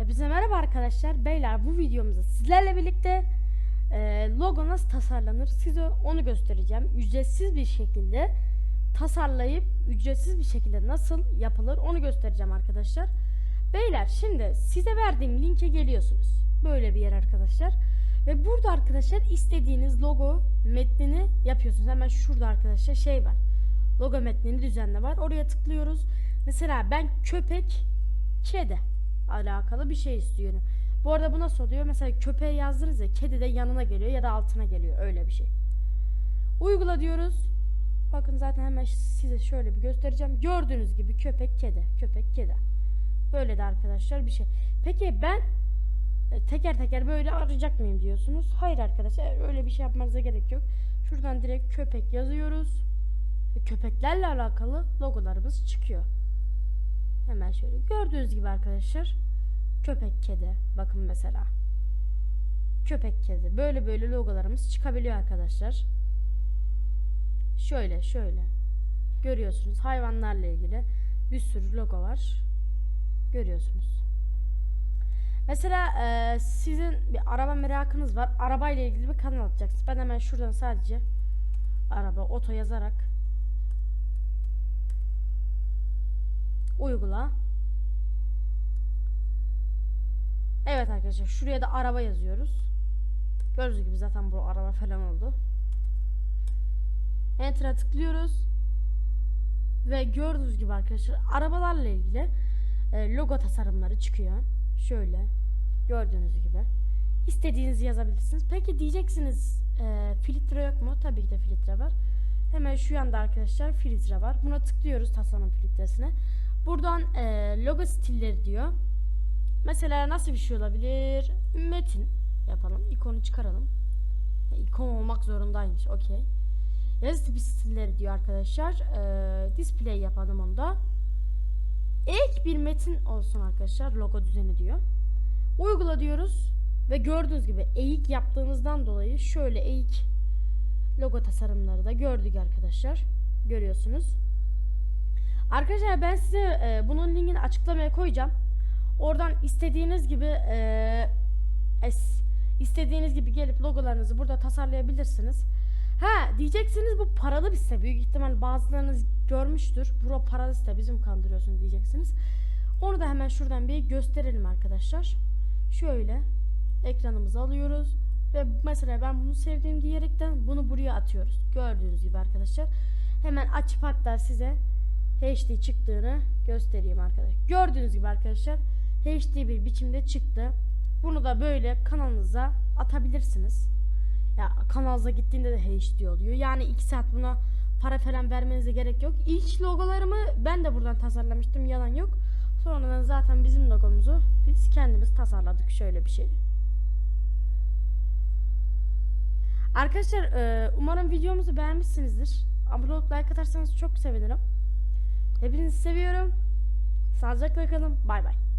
Hepinize merhaba arkadaşlar. Beyler bu videomuzda sizlerle birlikte e, logo nasıl tasarlanır size onu göstereceğim. Ücretsiz bir şekilde tasarlayıp ücretsiz bir şekilde nasıl yapılır onu göstereceğim arkadaşlar. Beyler şimdi size verdiğim linke geliyorsunuz. Böyle bir yer arkadaşlar. Ve burada arkadaşlar istediğiniz logo metnini yapıyorsunuz. Hemen şurada arkadaşlar şey var. Logo metnini düzenle var. Oraya tıklıyoruz. Mesela ben köpek kedi alakalı bir şey istiyorum. Bu arada bu nasıl oluyor? Mesela köpeğe yazdınız ya kedi de yanına geliyor ya da altına geliyor öyle bir şey. Uygula diyoruz. Bakın zaten hemen size şöyle bir göstereceğim. Gördüğünüz gibi köpek kedi, köpek kedi. Böyle de arkadaşlar bir şey. Peki ben e, teker teker böyle arayacak mıyım diyorsunuz. Hayır arkadaşlar öyle bir şey yapmanıza gerek yok. Şuradan direkt köpek yazıyoruz. Köpeklerle alakalı logolarımız çıkıyor. Hemen şöyle. Gördüğünüz gibi arkadaşlar köpek kedi. Bakın mesela. Köpek kedi. Böyle böyle logolarımız çıkabiliyor arkadaşlar. Şöyle şöyle. Görüyorsunuz hayvanlarla ilgili bir sürü logo var. Görüyorsunuz. Mesela e, sizin bir araba merakınız var. Arabayla ilgili bir kanal atacaksınız. Ben hemen şuradan sadece araba oto yazarak uygula. Evet arkadaşlar şuraya da araba yazıyoruz. Gördüğünüz gibi zaten bu araba falan oldu. Enter'a tıklıyoruz. Ve gördüğünüz gibi arkadaşlar arabalarla ilgili e, logo tasarımları çıkıyor. Şöyle gördüğünüz gibi. İstediğinizi yazabilirsiniz. Peki diyeceksiniz e, filtre yok mu? Tabii ki de filtre var. Hemen şu yanda arkadaşlar filtre var. Buna tıklıyoruz tasarım filtresine. Buradan e, logo stilleri diyor. Mesela nasıl bir şey olabilir? Metin yapalım. İkonu çıkaralım. İkon olmak zorundaymış. Okey. Yazı tipi stilleri diyor arkadaşlar. E, display yapalım onda. Ek bir metin olsun arkadaşlar. Logo düzeni diyor. Uygula diyoruz. Ve gördüğünüz gibi eğik yaptığımızdan dolayı şöyle eğik logo tasarımları da gördük arkadaşlar. Görüyorsunuz. Arkadaşlar ben size e, bunun linkini açıklamaya koyacağım. Oradan istediğiniz gibi e, es, istediğiniz gibi gelip logolarınızı burada tasarlayabilirsiniz. Ha diyeceksiniz bu paralı bir site. Büyük ihtimal bazılarınız görmüştür. Bro paralı site bizim kandırıyorsun diyeceksiniz. Onu da hemen şuradan bir gösterelim arkadaşlar. Şöyle ekranımızı alıyoruz. Ve mesela ben bunu sevdiğim diyerekten bunu buraya atıyoruz. Gördüğünüz gibi arkadaşlar. Hemen açıp hatta size HD çıktığını göstereyim arkadaşlar. Gördüğünüz gibi arkadaşlar HD bir biçimde çıktı. Bunu da böyle kanalınıza atabilirsiniz. Ya kanalınıza gittiğinde de HD oluyor. Yani 2 saat buna para falan vermenize gerek yok. İlk logolarımı ben de buradan tasarlamıştım. Yalan yok. Sonradan zaten bizim logomuzu biz kendimiz tasarladık. Şöyle bir şey. Arkadaşlar e, umarım videomuzu beğenmişsinizdir. Abone olup like atarsanız çok sevinirim. Hepinizi seviyorum. Sağlıcakla kalın. Bay bay.